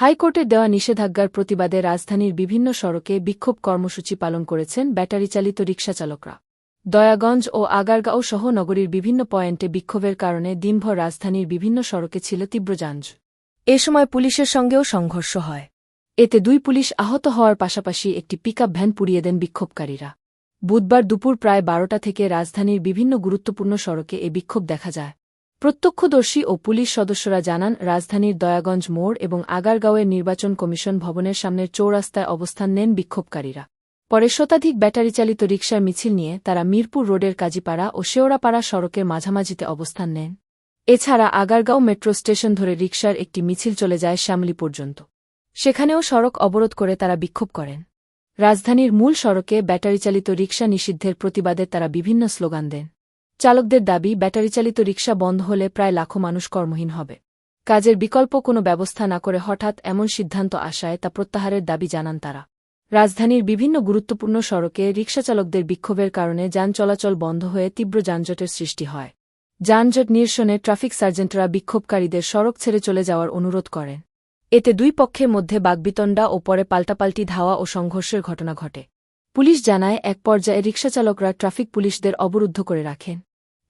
হাইকোর্টের দেওয়া নিষেধাজ্ঞার প্রতিবাদে রাজধানীর বিভিন্ন সড়কে বিক্ষোভ কর্মসূচি পালন করেছেন ব্যাটারিচালিত রিকশাচালকরা। দয়াগঞ্জ ও আগারগাঁও সহ নগরীর বিভিন্ন পয়েন্টে বিক্ষোভের কারণে দিনভর রাজধানীর বিভিন্ন সড়কে ছিল তীব্র যানজ। এ সময় পুলিশের সঙ্গেও সংঘর্ষ হয়। এতে দুই পুলিশ আহত হওয়ার পাশাপাশি একটি পিকআপ ভ্যান পুড়িয়ে দেন বিক্ষোভকারীরা। বুধবার দুপুর প্রায় বারোটা থেকে রাজধানীর বিভিন্ন গুরুত্বপূর্ণ সড়কে এ বিক্ষোভ দেখা যায়। প্রত্যক্ষদর্শী ও পুলিশ সদস্যরা জানান, রাজধানীর দয়াগঞ্জ মোড় এবং আগারগাঁওয়ের নির্বাচন কমিশন ভবনের সামনের চৌরাস্তায় অবস্থান নেন বিক্ষোভকারীরা। পরে শতাধিক ব্যাটারিচালিত রিকশার মিছিল নিয়ে তারা মিরপুর রোডের কাজীপাড়া ও শেওড়াপাড়া সড়কের মাঝামাঝিতে অবস্থান নেন। এছাড়া আগারগাঁও মেট্রো স্টেশন ধরে রিকশার একটি মিছিল চলে যায় শ্যামলী পর্যন্ত। সেখানেও সড়ক অবরোধ করে তারা বিক্ষোভ করেন। রাজধানীর মূল সড়কে ব্যাটারিচালিত রিকশা নিষিদ্ধের প্রতিবাদে তারা বিভিন্ন স্লোগান দেন। চালকদের দাবি, ব্যাটারিচালিত রিকশা বন্ধ হলে প্রায় লাখো মানুষ কর্মহীন হবে। কাজের বিকল্প কোনো ব্যবস্থা না করে হঠাৎ এমন সিদ্ধান্ত আসায় তা প্রত্যাহারের দাবি জানান তারা। রাজধানীর বিভিন্ন গুরুত্বপূর্ণ সড়কে রিকশাচালকদের বিক্ষোভের কারণে যান চলাচল বন্ধ হয়ে তীব্র যানজটের সৃষ্টি হয়। যানজট নিরসনে ট্রাফিক সার্জেন্টরা বিক্ষোভকারীদের সড়ক ছেড়ে চলে যাওয়ার অনুরোধ করেন। এতে দুই পক্ষের মধ্যে বাগবিতণ্ডা ও পরে পাল্টাপাল্টি ধাওয়া ও সংঘর্ষের ঘটনা ঘটে। পুলিশ জানায়, এক পর্যায়ে রিকশাচালকরা ট্রাফিক পুলিশদের অবরুদ্ধ করে রাখেন।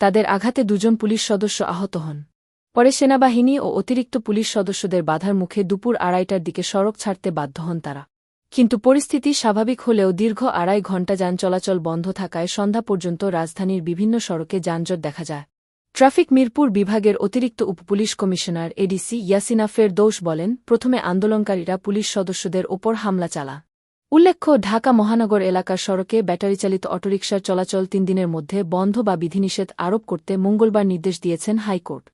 তাদের আঘাতে দুজন পুলিশ সদস্য আহত হন। পরে সেনাবাহিনী ও অতিরিক্ত পুলিশ সদস্যদের বাধার মুখে দুপুর আড়াইটার দিকে সড়ক ছাড়তে বাধ্য হন তারা। কিন্তু পরিস্থিতি স্বাভাবিক হলেও দীর্ঘ আড়াই ঘণ্টা যান চলাচল বন্ধ থাকায় সন্ধ্যা পর্যন্ত রাজধানীর বিভিন্ন সড়কে যানজট দেখা যায়। ট্রাফিক মিরপুর বিভাগের অতিরিক্ত উপপুলিশ কমিশনার এডিসি ইয়াসিনা ফেরদৌস বলেন, প্রথমে আন্দোলনকারীরা পুলিশ সদস্যদের ওপর হামলা চালা উল্লেখ্য, ঢাকা মহানগর এলাকার সড়কে ব্যাটারিচালিত অটোরিকশার চলাচল তিন দিনের মধ্যে বন্ধ বা বিধিনিষেধ আরোপ করতে মঙ্গলবার নির্দেশ দিয়েছেন হাইকোর্ট।